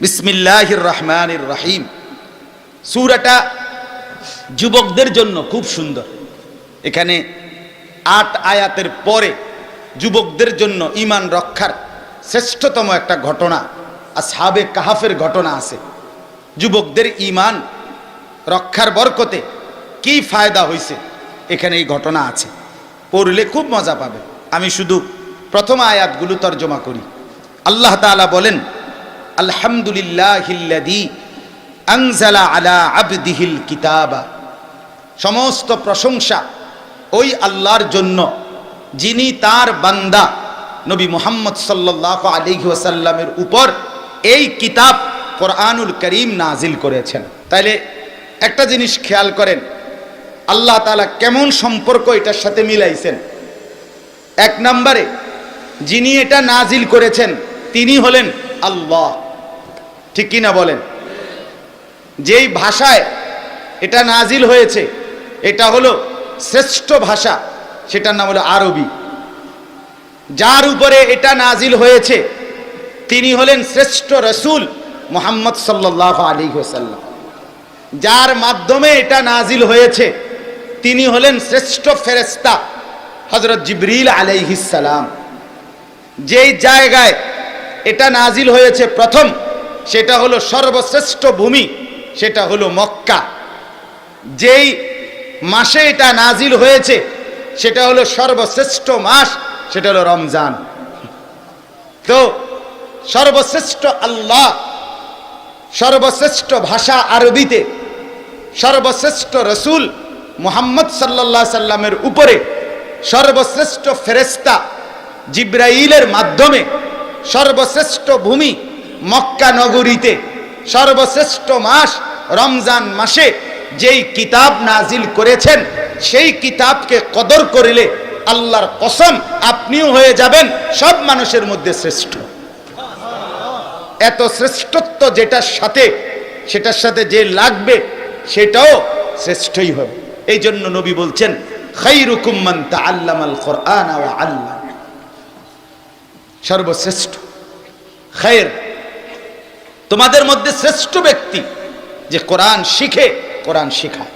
বিসমিল্লাহির রহমানির রহিম সুরাটা যুবকদের জন্য খুব সুন্দর। এখানে আট আয়াতের পরে যুবকদের জন্য ইমান রক্ষার শ্রেষ্ঠতম একটা ঘটনা আর সাবে কাহাফের ঘটনা আছে। যুবকদের ইমান রক্ষার বরকতে কি ফায়দা হয়েছে এখানে এই ঘটনা আছে। পড়লে খুব মজা পাবে। আমি শুধু প্রথম আয়াতগুলো তর্জমা করি। আল্লাহ তাআলা বলেন আলহামদুলিল্লাহিল্লাযী আনজালা আলা আবদিহিল কিতাবা। সমস্ত প্রশংসা ওই আল্লাহর জন্য যিনি তার বান্দা নবী মোহাম্মদ সাল্লাল্লাহু আলাইহি ওয়াসাল্লামের উপর এই কিতাব কোরআনুল করিম নাজিল করেছেন। তাইলে একটা জিনিস খেয়াল করেন, আল্লাহ তাআলা কেমন সম্পর্ক এটার সাথে মিলাইছেন। এক নম্বরে যিনি এটা নাজিল করেছেন, তিনি হলেন আল্লাহ। ঠিক কি না বলেন? যেই ভাষায় এটা নাজিল হয়েছে, এটা হলো শ্রেষ্ঠ ভাষা, সেটার নাম হলো আরবি। যার উপরে এটা নাজিল হয়েছে, তিনি হলেন শ্রেষ্ঠ রসুল মোহাম্মদ সাল্লাহ আলী হোসাল্লাম যার মাধ্যমে এটা নাজিল হয়েছে, তিনি হলেন শ্রেষ্ঠ ফেরেস্তা হজরত জিবরিল আলাইহিসালাম যেই জায়গায় এটা নাজিল হয়েছে প্রথম সেটা হলো সর্বশ্রেষ্ঠ ভূমি, সেটা হলো মক্কা। যেই মাসে এটা নাজিল হয়েছে, সেটা হলো সর্বশ্রেষ্ঠ মাস, সেটা হলো রমজান। তো সর্বশ্রেষ্ঠ আল্লাহ, সর্বশ্রেষ্ঠ ভাষা আরবিতে, সর্বশ্রেষ্ঠ রসুল মোহাম্মদ সাল্লাহ সাল্লামের উপরে, সর্বশ্রেষ্ঠ ফেরেস্তা জিব্রাইলের মাধ্যমে, সর্বশ্রেষ্ঠ ভূমি মক্কা নগরীতে সর্বশ্রেষ্ঠ মাস রমজান মাসে যেই কিতাব নাজিল করেছেন, সেই কিতাবকে কদর করিলে আল্লাহর কসম আপনিও হয়ে যাবেন, সব মানুষের মধ্যে শ্রেষ্ঠ। এত শ্রেষ্ঠত্ব যেটার সাথে, সেটার সাথে যে লাগবে, সেটাও শ্রেষ্ঠই হবে। এই জন্য নবী বলছেন সর্বশ্রেষ্ঠ। খায়ের তোমাদের মধ্যে শ্রেষ্ঠ ব্যক্তি যে কোরআন শিখে, কোরআন শেখায়।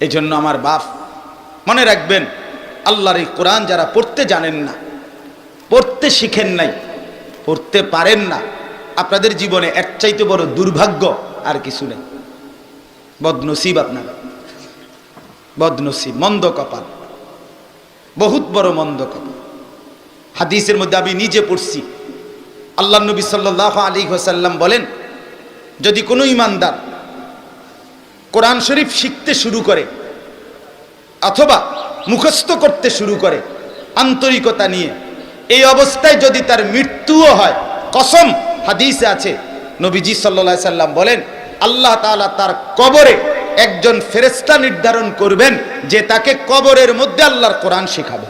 এই জন্য আমার বাপ, মনে রাখবেন, আল্লাহর এই কোরআন যারা পড়তে জানেন না, পড়তে শিখেন নাই, পড়তে পারেন না, আপনাদের জীবনে এক চাইতে বড় দুর্ভাগ্য আর কিছু নেই। বদনসিব আপনার। বদনসিব, মন্দ কপাল। বহুত বড় মন্দ কপাল। হাদিসের মধ্যে আমি নিজে পড়ছি। আল্লাহ নবী সাল্লাহ আলী হোসাল্লাম বলেন, যদি কোনো ইমানদার কোরআন শরীফ শিখতে শুরু করে অথবা মুখস্থ করতে শুরু করে আন্তরিকতা নিয়ে, এই অবস্থায় যদি তার মৃত্যুও হয়, কসম হাদিসে আছে, নবীজি সাল্লা সাল্লাম বলেন, আল্লাহ তাআলা তার কবরে একজন ফেরেস্তা নির্ধারণ করবেন যে তাকে কবরের মধ্যে আল্লাহর কোরআন শেখাবে।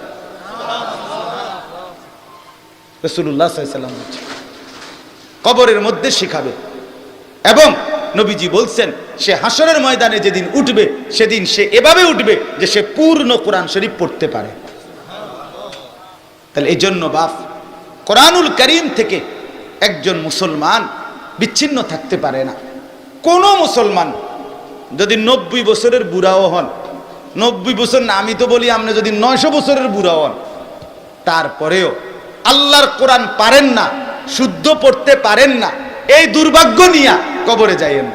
রসুল্লাহ সাল্লাম বলছেন। কবরের মধ্যে শেখাবে। এবং নবীজি বলছেন, সে হাসরের ময়দানে যেদিন উঠবে, সেদিন সে এভাবে উঠবে যে সে পূর্ণ কোরআন শরীফ পড়তে পারে। তাহলে এই জন্য বাপ, কোরআনুল করিম থেকে একজন মুসলমান বিচ্ছিন্ন থাকতে পারে না। কোনো মুসলমান যদি নব্বই বছরের বুড়াও হন, নব্বই বছর না, আমি তো বলি আপনি যদি নয়শো বছরের বুড়াও হন, তারপরেও আল্লাহর কোরআন পারেন না শুদ্ধ পড়তে পারেন না। এই দুর্ভাগ্য নিয়া কবরে যাইয়েন।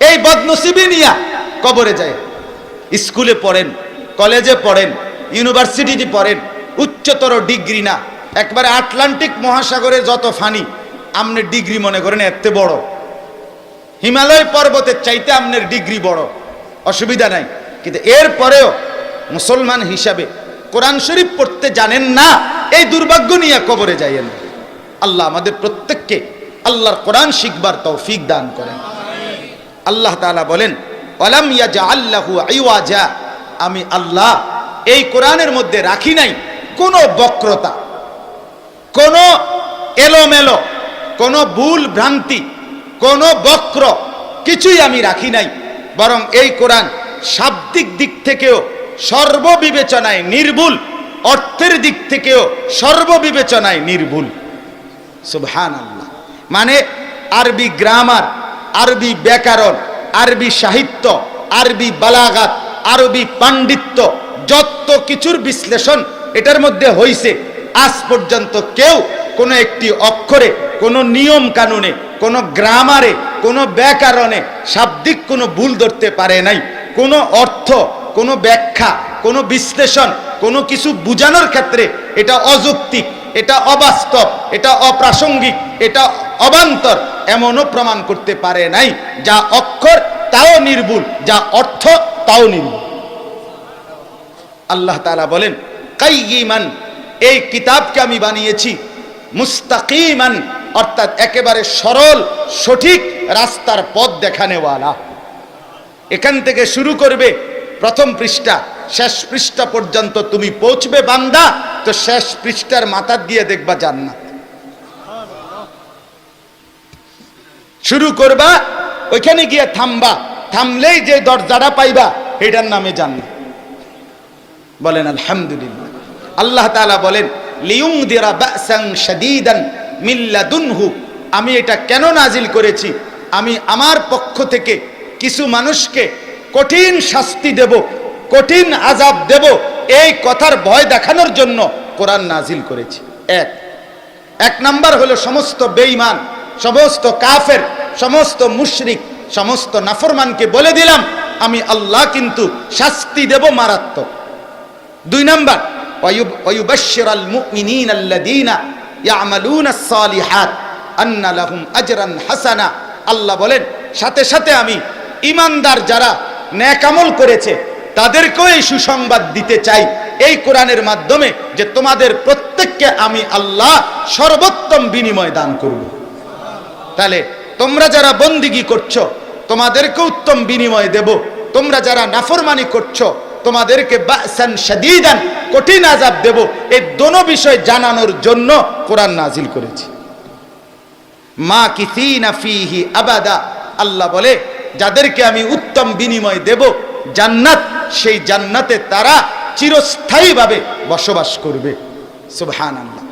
এই বদনসিবি নিয়া কবরে যায় স্কুলে পড়েন, কলেজে পড়েন, ইউনিভার্সিটিতে পড়েন, উচ্চতর ডিগ্রি না। একবারে আটলান্টিক মহাসাগরে যত ফানি, আমনের ডিগ্রি মনে করেন এত বড়। হিমালয় পর্বতের চাইতে আমনের ডিগ্রি বড়। অসুবিধা নাই। কিন্তু এরপরেও মুসলমান হিসাবে কোরআন শরীফ পড়তে জানেন না, এই দুর্ভাগ্য নিয়ে কবরে যাইয়েন। আল্লাহ আমাদের প্রত্যেককে আল্লাহর কোরআন শিখবার তৌফিক দান করেন। আল্লাহ তালা বলেন অলাম ইয়াজা আল্লাহু আইওয়াজা আমি আল্লাহ এই কোরআনের মধ্যে রাখি নাই কোনো বক্রতা, কোনো এলোমেলো, কোনো ভুল ভ্রান্তি, কোনো বক্র কিছুই আমি রাখি নাই। বরং এই কোরআন শাব্দিক দিক থেকেও সর্ববিবেচনায় নির্ভুল, অর্থের দিক থেকেও সর্ববিবেচনায় নির্ভুল। সুবহান আল্লাহ মানে আরবি গ্রামার, আরবি ব্যাকরণ, আরবি সাহিত্য, আরবি বালাগাত, আরবি পাণ্ডিত্য, যত কিছুর বিশ্লেষণ এটার মধ্যে হইছে, আজ পর্যন্ত কেউ কোনো একটি অক্ষরে, কোনো নিয়ম কানুনে, কোনো গ্রামারে, কোনো ব্যাকরণে শাব্দিক কোনো ভুল ধরতে পারে নাই। কোনো অর্থ, কোনো ব্যাখ্যা, কোনো বিশ্লেষণ, কোনো কিছু বোঝানোর ক্ষেত্রে এটা অযৌক্তিক। এটা অবাস্তব, এটা অপ্রাসঙ্গিক, এটা অবান্তর, এমনও প্রমাণ করতে পারে নাই। যা অক্ষর, তাও নির্ভুল, যা অর্থ, তাও নির্ভুল। আল্লাহ তালা বলেন, কাইয়িমান এই কিতাবকে আমি বানিয়েছি মুস্তাকিমান, অর্থাৎ একেবারে সরল, সঠিক রাস্তার পথ দেখানেওয়ালা। এখান থেকে শুরু করবে প্রথম পৃষ্ঠা। শেষ পৃষ্ঠা পর্যন্ত তুমি পৌঁছবে বান্দা, তো শেষ পৃষ্ঠার মাথা দিয়ে দেখবা জান্নাত। শুরু করবা, ওইখানে গিয়ে থামবা, থামলেই যে দরজাটা পাইবা, এটার নামে জান্নাত। বলেন, আলহামদুলিল্লাহ। আল্লাহ তাআলা বলেন লিউং লিউংদিরা বাসান শাদীদান মিল্লাদুনহু আমি এটা কেন নাজিল করেছি? আমি আমার পক্ষ থেকে কিছু মানুষকে কঠিন শাস্তি দেব কঠিন আজাব দেব। এই কথার ভয় দেখানোর জন্য কোরআন নাজিল করেছে। এক। এক নাম্বার হলো সমস্ত বেঈমান, সমস্ত কাফের, সমস্ত মুশরিক, সমস্ত নাফরমানকে বলে দিলাম, আমি আল্লাহ কিন্তু শাস্তি দেব মারাত্মক। দুই নাম্বার আল্লাহ বলেন, সাথে সাথে আমি ইমানদার যারা ন্যাকামল করেছে তাদেরকেও এই সুসংবাদ দিতে চাই। এই কোরআনের মাধ্যমে যে তোমাদের প্রত্যেককে আমি আল্লাহ সর্বোত্তম বিনিময় দান করব। তাহলে তোমরা যারা বন্দিগি করছ তোমাদেরকে উত্তম বিনিময় দেব। তোমরা যারা নাফরমানি করছ, তোমাদেরকে বাসান শাদীদান, কঠিন আযাব দেব। এই দোনো বিষয় জানানোর জন্য কোরআন নাজিল করেছি। মা কিসিনা ফিহি আবাদা, আল্লাহ বলে, যাদেরকে আমি উত্তম বিনিময় দেব জান্নাত, সেই জান্নাতে তারা চিরস্থায়ীভাবে বসবাস করবে। সুবহানাল্লাহ।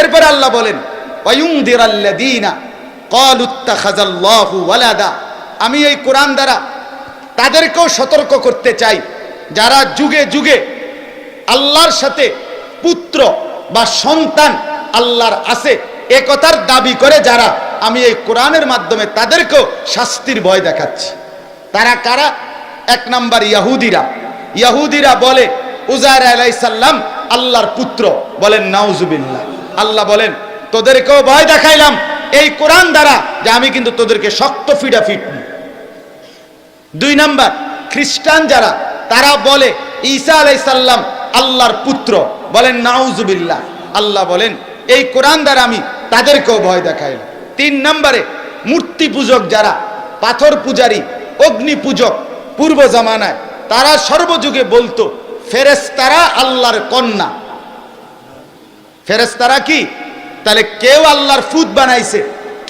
এরপর আল্লাহ বলেন আমি এই কোরআন দ্বারা তাদেরকেও সতর্ক করতে চাই, যারা যুগে যুগে আল্লাহর সাথে পুত্র বা সন্তান আল্লাহর আছে, এ কথার দাবি করে যারা, আমি এই কোরআনের মাধ্যমে তাদেরকেও শাস্তির ভয় দেখাচ্ছি। তারা কারা? এক নাম্বার ইয়াহুদিরা। ইয়াহুদিরা বলে উজার আলাইসাল্লাম আল্লাহর পুত্র। বলেন, নাউজুবিল্লাহ। আল্লাহ বলেন, তোদেরকেও ভয় দেখাইলাম এই কোরআন দ্বারা যে আমি কিন্তু তোদেরকে শক্ত ফিডা ফিটনি দুই নাম্বার, খ্রিস্টান যারা, তারা বলে, ঈসা আলাইসাল্লাম আল্লাহর পুত্র। বলেন, নাউজুবিল্লাহ। আল্লাহ বলেন, এই কোরআন দ্বারা আমি তাদেরকেও ভয় দেখাইলাম। তিন নম্বরে, মূর্তি পূজক যারা, পাথর পূজারী, অগ্নি পূজক পূর্ব জামানায়, তারা সর্বযুগে বলতো ফেরেস্তারা আল্লাহর কন্যা। ফেরেস্তারা কি? তাহলে কেউ আল্লাহর ফুদ বানাইছে,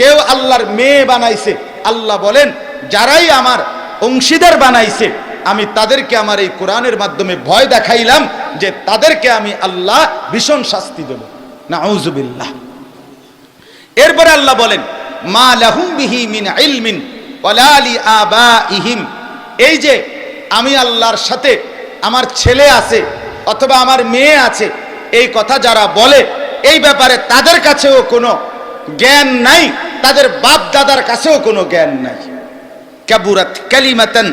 কেউ আল্লাহর মেয়ে বানাইছে। আল্লাহ বলেন, যারাই আমার অংশীদার বানাইছে, আমি তাদেরকে আমার এই কোরআনের মাধ্যমে ভয় দেখাইলাম যে তাদেরকে আমি আল্লাহ ভীষণ শাস্তি দেব। না আউজুবিল্লাহ এরপরে আল্লাহ বলেন, মা লাহুম বিহি মিন ইলমিন ওয়ালালি আবাইহিম। এই যে আমি আল্লাহর সাথে আমার ছেলে আছে অথবা আমার মেয়ে আছে, এই কথা যারা বলে, এই ব্যাপারে তাদের কাছেও কোনো জ্ঞান নাই, তাদের বাপ দাদার কাছেও কোনো জ্ঞান নাই। কাবুরাত কালিমাতান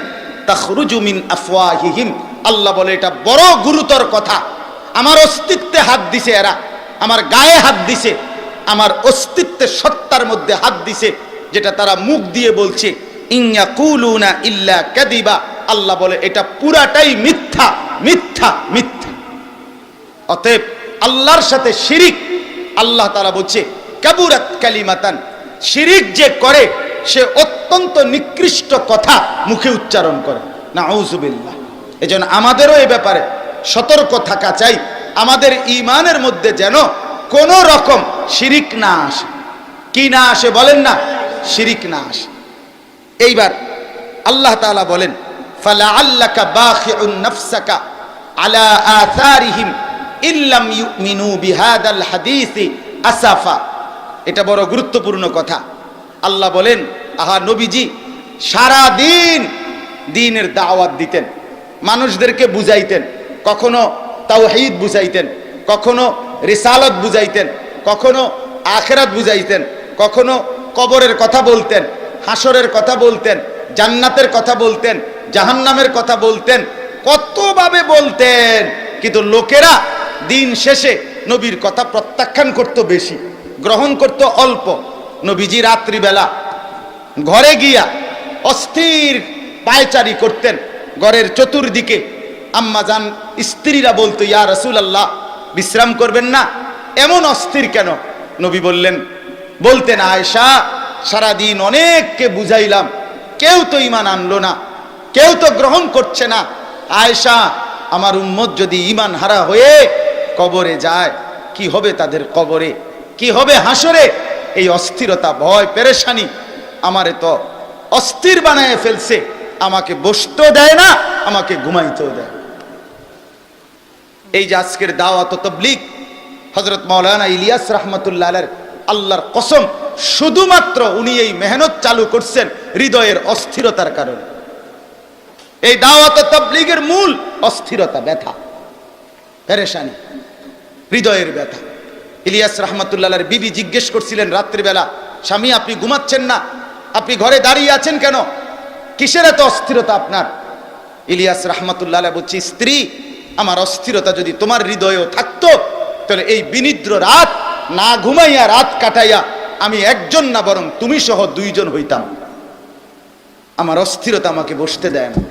তাখরুজু মিন আফওয়াহিহিম। আল্লাহ বলে, এটা বড় গুরুতর কথা। আমার অস্তিত্বে হাত দিছে এরা, আমার গায়ে হাত দিছে, আমার অস্তিত্বের সত্তার মধ্যে হাত দিছে, যেটা তারা মুখ দিয়ে বলছে। ইংয়া কুলুনা ইল্লা কাদিবা। আল্লাহ বলে, এটা পুরাটাই মিথ্যা মিথ্যা মিথ্যা। অতএব আল্লাহর সাথে শিরিক, আল্লাহ তারা বলছে, কাবুরাত কালিমাতান। শিরিক যে করে, সে অত্যন্ত নিকৃষ্ট কথা মুখে উচ্চারণ করে। না আউজুবিল্লাহ এই জন্য আমাদেরও এ ব্যাপারে সতর্ক থাকা চাই। আমাদের ইমানের মধ্যে যেন কোন রকম শিরিক না আসে। কি না আসে বলেন না? শিরিক না আসে। এইবার আল্লাহ তাআলা বলেন ফালা আল্লাকা বাখিউন নাফসাকা আলা আথারিহিম ইল্লাম ইউমিনু বিহাদাল হাদিসি আসাফা। এটা বড় গুরুত্বপূর্ণ কথা। আল্লাহ বলেন, আহা নবীজি সারা দিন দিনের দাওয়াত দিতেন, মানুষদেরকে বুঝাইতেন, কখনো তাওহীদ বুঝাইতেন, কখনো রিসালত বুঝাইতেন, কখনো আখেরাত বুঝাইতেন, কখনো কবরের কথা বলতেন হাসরের কথা বলতেন, জান্নাতের কথা বলতেন, জাহান্নামের কথা বলতেন, কতভাবে বলতেন, কিন্তু লোকেরা দিন শেষে নবীর কথা প্রত্যাখ্যান করত বেশি, গ্রহণ করত অল্প। নবীজি রাত্রিবেলা ঘরে গিয়া অস্থির পায়চারি করতেন, ঘরের চতুর্দিকে। আম্মা যান, স্ত্রীরা বলতো, ইয়া রসুল আল্লাহ বিশ্রাম করবেন না? এমন অস্থির কেন? নবী বললেন, বলতেন আয়সা সারাদিন অনেককে বুঝাইলাম, কেউ তো ইমান আনলো না, কেউ তো গ্রহণ করছে না। আয়সা আমার উম্মত যদি ইমান হারা হয়ে কবরে যায়, কি হবে তাদের কবরে? কি হবে হাসরে? এই অস্থিরতা, ভয়, পেরেশানি আমারে তো অস্থির বানায় ফেলছে। আমাকে বসতেও দেয় না, আমাকে ঘুমাইতেও দেয় এই যে আজকের দাওয়াত ও তবলিগ হজরত মৌলানা ইলিয়াস রহমতুল্লাহ আল্লাহর কসম শুধুমাত্র উনি এই মেহনত চালু করছেন হৃদয়ের অস্থিরতার কারণে। এই দাওয়াত তবলিগের মূল অস্থিরতা, ব্যথা, পেরেশানি, হৃদয়ের ব্যথা। ইলিয়াস রহমতুল্লাহর বিবি জিজ্ঞেস করছিলেন রাত্রিবেলা, স্বামী, আপনি ঘুমাচ্ছেন না? আপনি ঘরে দাঁড়িয়ে আছেন কেন? কিসের এত অস্থিরতা আপনার? ইলিয়াস রহমতুল্লাহ বলছি, স্ত্রী, আমার অস্থিরতা যদি তোমার হৃদয়েও থাকতো, তাহলে এই বিনিদ্র রাত না ঘুমাইয়া রাত কাটাইয়া আমি একজন না বরং তুমি সহ দুইজন হইতাম। আমার অস্থিরতা আমাকে বসতে দেয় না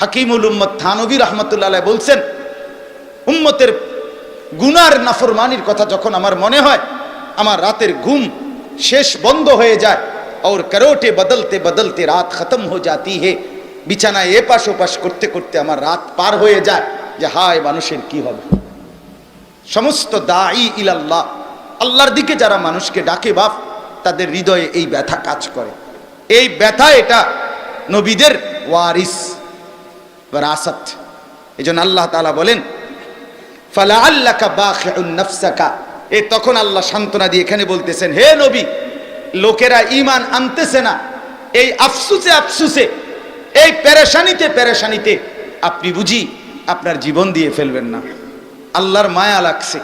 হাকিমুল উম্মদ থানবী রহমতুল্লাহ বলছেন, উম্মতের গুনার নাফরমানির কথা যখন আমার মনে হয়, আমার রাতের ঘুম শেষ বন্ধ হয়ে যায়। ওর করোটে বদলতে বদলতে রাত খতম হয়ে যাতি হে। বিছানায় এপাশ ওপাশ করতে করতে আমার রাত পার হয়ে যায় যে হায় মানুষের কি হবে? সমস্ত দায়ী ইলাল্লাহ। আল্লাহর দিকে যারা মানুষকে ডাকে বাপ, তাদের হৃদয়ে এই ব্যথা কাজ করে। এই ব্যথা এটা নবীদের ওয়ারিস রাসাত। এই জন্য আল্লাহ তালা বলেন ফালা আল্লাকা বাখিউন নাফসাকা। এ তখন আল্লাহ সান্ত্বনা দিয়ে এখানে বলতেছেন, হে নবী, লোকেরা ইমান আনতেছে না। এই আফসুসে আফসুসে, এই পেরেশানিতে পেরেশানিতে আপনি বুঝি আপনার জীবন দিয়ে ফেলবেন না। আল্লাহর মায়া লাগছে।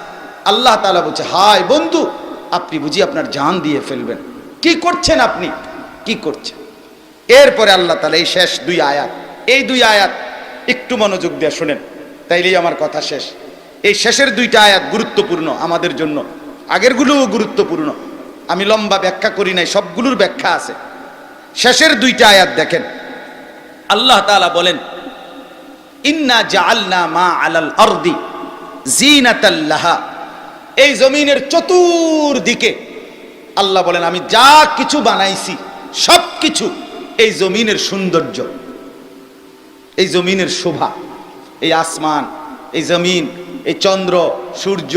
আল্লাহ তালা বলছে, হায় বন্ধু, আপনি বুঝি আপনার জান দিয়ে ফেলবেন। কি করছেন আপনি? কি করছেন? এরপরে আল্লাহ তালা এই শেষ দুই আয়াত, এই দুই আয়াত একটু মনোযোগ দিয়ে শোনেন, তাইলেই আমার কথা শেষ। এই শেষের দুইটা আয়াত গুরুত্বপূর্ণ আমাদের জন্য, আগেরগুলোও গুরুত্বপূর্ণ। আমি লম্বা ব্যাখ্যা করি নাই, সবগুলোর ব্যাখ্যা আছে। শেষের দুইটা আয়াত দেখেন। আল্লাহ তাআলা বলেন, ইন্না জাআলনা মা আলাল আরদি জিনাতাল্লাহা এই জমিনের চতুর্দিকে আল্লাহ বলেন, আমি যা কিছু বানাইছি, সব কিছু এই জমিনের সৌন্দর্য, এই জমিনের শোভা, এই আসমান, এই জমিন, এই চন্দ্র, সূর্য,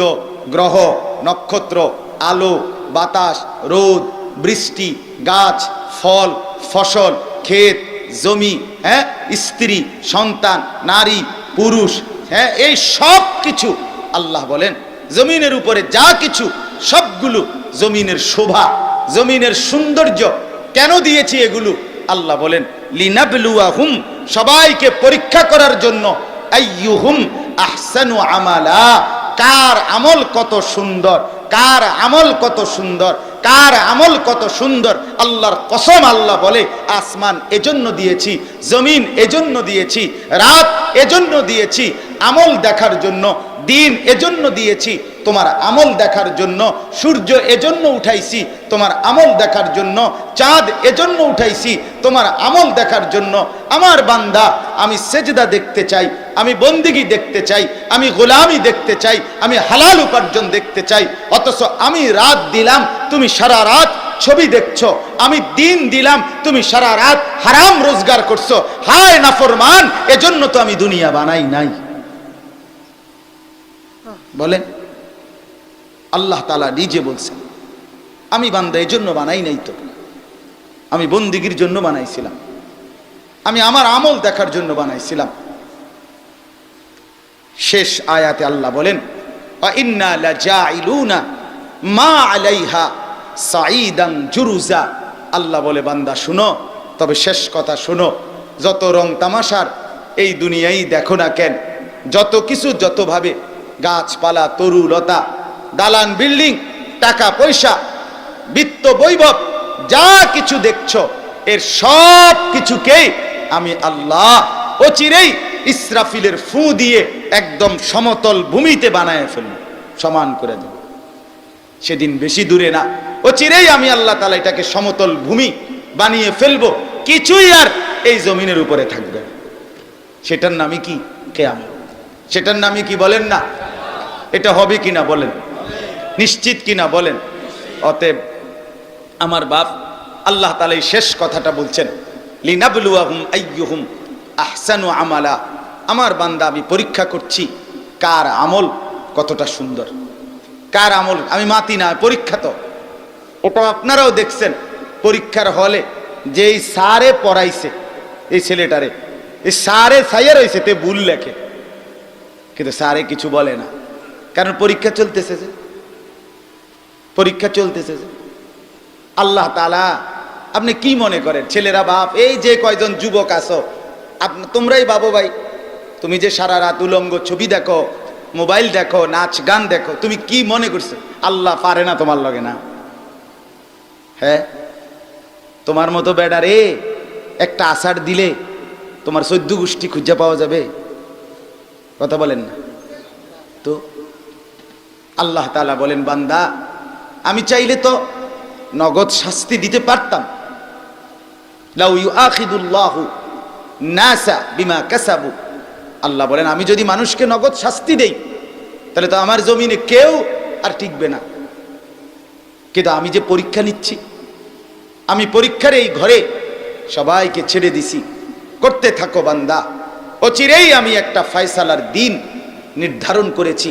গ্রহ, নক্ষত্র, আলো, বাতাস, রোদ, বৃষ্টি, গাছ, ফল, ফসল, ক্ষেত, জমি হ্যাঁ স্ত্রী, সন্তান, নারী, পুরুষ হ্যাঁ এই সব কিছু আল্লাহ বলেন জমিনের উপরে যা কিছু, সবগুলো জমিনের শোভা, জমিনের সৌন্দর্য কেন দিয়েছি এগুলো? আল্লাহ বলেন লিনাবলুয়া হুম সবাইকে পরীক্ষা করার জন্য আমালা, কার আমল কত সুন্দর, কার আমল কত সুন্দর, কার আমল কত সুন্দর, আল্লাহর কসম আল্লাহ বলে, আসমান এজন্য দিয়েছি, জমিন এজন্য দিয়েছি, রাত এজন্য দিয়েছি, আমল দেখার জন্য দিন এজন্য দিয়েছি, তোমার আমল দেখার জন্য, সূর্য এজন্য উঠাইছি, তোমার আমল দেখার জন্য, চাঁদ এজন্য উঠাইছি, তোমার আমল দেখার জন্য, আমার বান্দা, আমি সেজদা দেখতে চাই, আমি বন্দিগি দেখতে চাই, আমি গোলামি দেখতে চাই, আমি হালাল উপার্জন দেখতে চাই, অথচ আমি রাত দিলাম, তুমি সারা রাত ছবি দেখছ, আমি দিন দিলাম, তুমি সারা রাত হারাম রোজগার করছ, হায় নাফরমান, এজন্য তো আমি দুনিয়া বানাই নাই। বলেন, আল্লাহ তালা নিজে বলছেন, আমি বান্দা এই জন্য বানাই নাই তো। আমি বন্দিগির জন্য বানাইছিলাম। আমি আমার আমল দেখার জন্য বানাইছিলাম। শেষ আয়াতে আল্লাহ বলেন, "ওয়া ইন্না লাজাইলুনা মা আলাইহা সাইদাং জুরুজা। আল্লাহ বলে, বান্দা, শুনো, তবে শেষ কথা শুনো। যত রং তামাশার এই দুনিয়াই দেখো না কেন। যত কিছু যতভাবে গাছপালা, তরু, লতা, দালান, বিল্ডিং, টাকা, পয়সা, বিত্ত, বৈভব, যা কিছু দেখছ, এর সব কিছুকেই আমি আল্লাহ অচিরেই ইসরাফিলের ফু দিয়ে একদম সমতল ভূমিতে বানায় ফেলব, সমান করে দেব। সেদিন বেশি দূরে না, অচিরেই আমি আল্লাহ তালা এটাকে সমতল ভূমি বানিয়ে ফেলব, কিছুই আর এই জমিনের উপরে থাকবে সেটার নামই কি? কেয়াম সেটার নামই কি বলেন না? এটা হবে কিনা বলেন? নিশ্চিত কিনা বলেন? অতএব আমার বাপ আল্লাহ তালা শেষ কথাটা বলছেন, লিনাবলুয়াহুম আইয়ুহুম আহসানু আমালা। আমার বান্দা, আমি পরীক্ষা করছি, কার আমল কতটা সুন্দর। কার আমল? আমি মাতি না, পরীক্ষা তো। এটা আপনারাও দেখছেন, পরীক্ষার হলে যেই সারে পড়াইছে, এই ছেলেটারে, এই সারে সাইয়া রয়েছে, তে ভুল লেখে। কিন্তু স্যারে কিছু বলে না। কারণ পরীক্ষা চলতেছে যে। পরীক্ষা চলতেছে যে। আল্লাহ তালা আপনি কি মনে করেন? ছেলেরা বাপ, এই যে কয়জন যুবক আসো তোমরাই বাবু ভাই, তুমি যে সারা রাত উলঙ্গ ছবি দেখো, মোবাইল দেখো, নাচ গান দেখো, তুমি কি মনে করছ? আল্লাহ পারে না তোমার লগে না। হ্যাঁ? তোমার মতো বেডা রে, একটা আষাঢ় দিলে তোমার সদ্য গোষ্ঠী খুঁজে পাওয়া যাবে। কথা বলেন না। তো আল্লাহ তালা বলেন, বান্দা, আমি চাইলে তো নগদ শাস্তি দিতে পারতাম। ইউআখিদুল্লাহু নাসা বিমা কাসাবু। আল্লাহ বলেন, আমি যদি মানুষকে নগদ শাস্তি দেই, তাহলে তো আমার জমিনে কেউ আর টিকবে না। কিন্তু আমি যে পরীক্ষা নিচ্ছি, আমি পরীক্ষার এই ঘরে সবাইকে ছেড়ে দিছি। করতে থাকো, বান্দা। অচিরেই আমি একটা ফয়সালার দিন নির্ধারণ করেছি,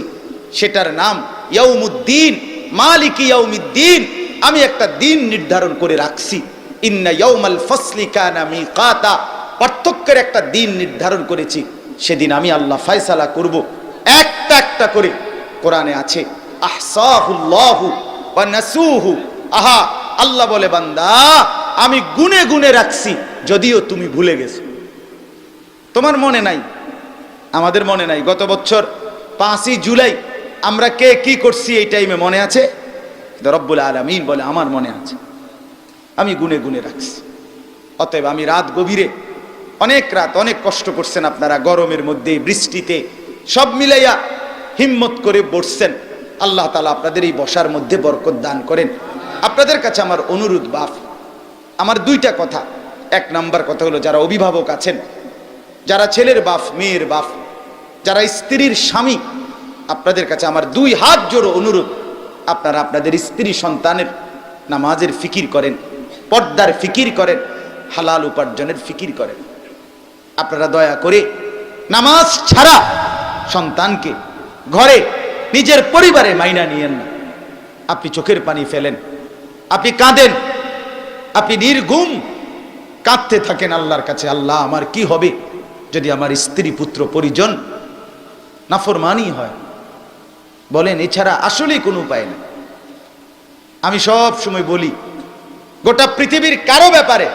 সেটার নাম ইয়াউমুদ্দিন, মালিক ইয়াউমিদ্দিন, আমি একটা দিন নির্ধারণ করে রাখছি। ইন্না ইয়াউমাল ফসলি কানা মিকাতা, পার্থক্যের একটা দিন নির্ধারণ করেছি, সেদিন আমি আল্লাহ ফয়সালা করব। একটা একটা করে কোরআনে আছে, আহসাহুল্লাহু ওয়া নাসুহু। আহা, আল্লাহ বলে, বান্দা, আমি গুনে গুনে রাখছি, যদিও তুমি ভুলে গেছো। তোমার মনে নাই? আমাদের মনে নাই? গত বছর পাঁচই জুলাই আমরা কে কি করছি এই টাইমে মনে আছে? রব্বুল আলমিন বলে, আমার মনে আছে। আমি গুনে গুনে রাখছি। অতএব আমি রাত গভীরে অনেক রাত অনেক কষ্ট করছেন আপনারা, গরমের মধ্যে, বৃষ্টিতে, সব মিলাইয়া হিম্মত করে বসছেন। আল্লাহ তালা আপনাদের এই বসার মধ্যে বরকত দান করেন। আপনাদের কাছে আমার অনুরোধ বাফ। আমার দুইটা কথা। এক নাম্বার কথা হলো, যারা অভিভাবক আছেন, যারা ছেলের বাফ মেয়ের বাফ যারা স্ত্রীর স্বামী আপনাদের কাছে আমার দুই হাত জোড়ো অনুরোধ। আপনারা আপনাদের স্ত্রী সন্তানের নামাজের ফিকির করেন, পর্দার ফিকির করেন, হালাল উপার্জনের ফিকির করেন। আপনারা দয়া করে নামাজ ছাড়া সন্তানকে ঘরে, নিজের পরিবারে মাইনা নিয়েন না। আপনি চোখের পানি ফেলেন, আপনি কাঁদেন, আপনি নির্ঘুম কাঁদতে থাকেন আল্লাহর কাছে, আল্লাহ আমার কি হবে? যদি আমার স্ত্রী পুত্র পরিজন নাফরমানি হয় বলেন, এছাড়া আসলেই কোনো উপায় নেই। আমি সব সময় বলি, গোটা পৃথিবীর কারও ব্যাপারে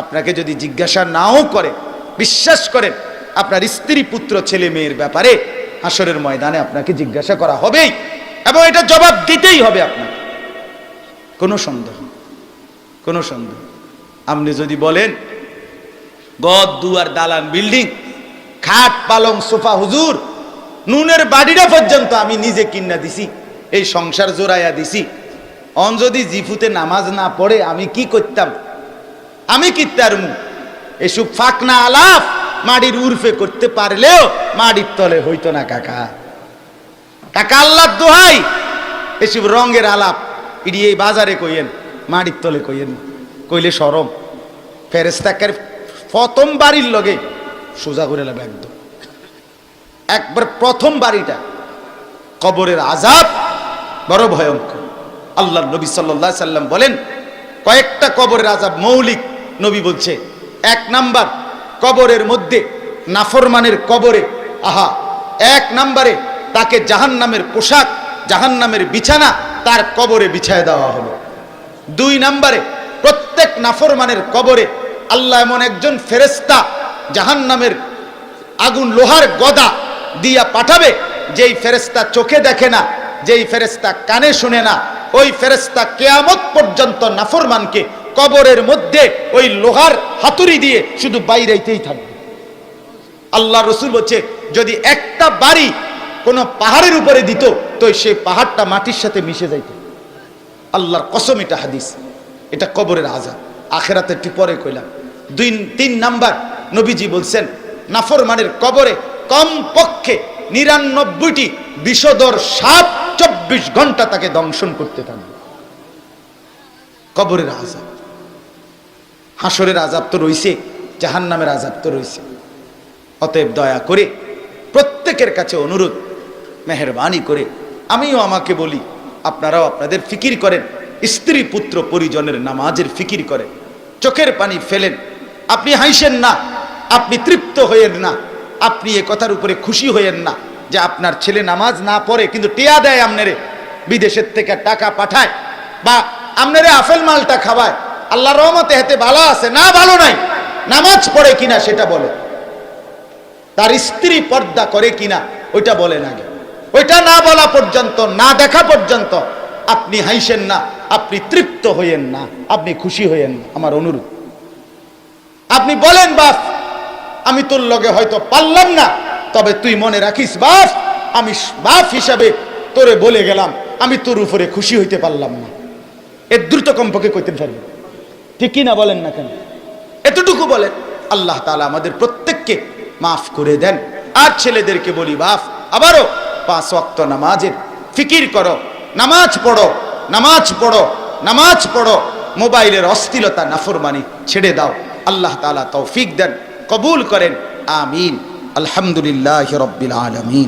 আপনাকে যদি জিজ্ঞাসা নাও করে, বিশ্বাস করেন, আপনার স্ত্রী, পুত্র, ছেলে, মেয়ের ব্যাপারে হাসরের ময়দানে আপনাকে জিজ্ঞাসা করা হবেই এবং এটা জবাব দিতেই হবে আপনাকে। কোনো সন্দেহ কোনো সন্দেহ আপনি যদি বলেন, গদ, দুয়ার, দালান, বিল্ডিং, খাট, পালং, সোফা, হুজুর নুনের বাড়িটা পর্যন্ত আমি নিজে কিনা দিছি, এই সংসার জোড়াইয়া দিছি। অন যদি জিফুতে নামাজ না পড়ে, আমি কি করতাম? আমি কি তারমু? এসব ফাঁকনা আলাপ মাটির উর্ফে করতে পারলেও মাটির তলে হইতো না কাকা। কাকা আল্লাহ দোহাই, এসব রঙের আলাপ। ইডি এই বাজারে কইয়েন মাটির তলে কইয়েন, কইলে সরম। ফেরেস্তাকের প্রথম বাড়ির লগে সোজা করে একদম। একবার প্রথম বাড়িটা। কবরের আজাব বড় ভয়ঙ্কর। আল্লাহ নবী সাল্লাহ সাল্লাম বলেন, কয়েকটা কবরের আজাব মৌলিক। নবী বলছে, এক নাম্বার কবরের মধ্যে নাফরমানের কবরে, আহা, এক নাম্বারে তাকে জাহান্নামের পোশাক, জাহান্নামের বিছানা তার কবরে বিছায় দেওয়া হলো। দুই নাম্বারে প্রত্যেক নাফরমানের কবরে আল্লাহ এমন একজন ফেরেস্তা জাহান নামের আগুন লোহার গদা দিয়া পাঠাবে, যেই ফেরেস্তা চোখে দেখে না, যেই ফেরেস্তা কানে শুনে না, ওই ফেরেস্তা কেয়ামত পর্যন্ত নাফরমানকে কবরের মধ্যে ওই লোহার হাতুড়ি দিয়ে শুধু বাইরেতেই থাকবে। আল্লাহ রসুল বলছে, যদি একটা বাড়ি কোনো পাহাড়ের উপরে দিত, তো সেই পাহাড়টা মাটির সাথে মিশে যাইত। আল্লাহর কসম এটা হাদিস, এটা কবরের আজাব আখেরাতে একটু পরে কইলাম, দুই, তিন নাম্বার নবীজি বলছেন, নাফরমানের কবরে কম পক্ষে নিরানব্বইটি বিষদর সাপ চব্বিশ ঘণ্টা তাকে দংশন করতে থাকবে কবরের আজাব হাসরের আজাব তো রইছে, জাহান্নামের আজাব তো রইছে। অতএব দয়া করে প্রত্যেকের কাছে অনুরোধ, মেহরবানি করে আমিও আমাকে বলি, আপনারাও আপনাদের ফিকির করেন, স্ত্রী পুত্র পরিজনের নামাজের ফিকির করেন, চোখের পানি ফেলেন, আপনি হাসেন না, আপনি তৃপ্ত হইয়েন না আপনি এ কথার উপরে খুশি হইয়েন না যে আপনার ছেলে নামাজ না পড়ে, কিন্তু টিয়া দেয় আপনারে বিদেশের থেকে টাকা পাঠায় বা আপনারে আফেল মালটা খাওয়ায়। আল্লাহ রহমতে হেতে ভালো আছে, না ভালো নাই, নামাজ পড়ে কিনা সেটা বলে। তার স্ত্রী পর্দা করে কিনা, ওইটা বলেন আগে। ওইটা না বলা পর্যন্ত, না দেখা পর্যন্ত আপনি হাইসেন না, আপনি তৃপ্ত হইয়েন না, আপনি খুশি হইয়েন না। আমার অনুরোধ। আপনি বলেন বাপ আমি তোর লগে হয়তো পারলাম না। তবে তুই মনে রাখিস, বাপ, আমি বাপ হিসাবে তোরে বলে গেলাম, আমি তোর উপরে খুশি হইতে পারলাম না। এর দ্রুত কম্পকে কইতে পারবেন ঠিক না বলেন না কেন? এতটুকু বলেন, আল্লাহ তালা আমাদের প্রত্যেককে মাফ করে দেন। আর ছেলেদেরকে বলি, বাপ, আবারও পাঁচ ওয়াক্ত নামাজের ফিকির করো, নামাজ পড়ো নামাজ পড়ো নামাজ পড়ো, মোবাইলের অস্থিরতা, নাফরমানি ছেড়ে দাও। আল্লাহ তালা তৌফিক দেন। কবুল করেন আমিন আলহামদুলিল্লাহ রব্বিল আলামিন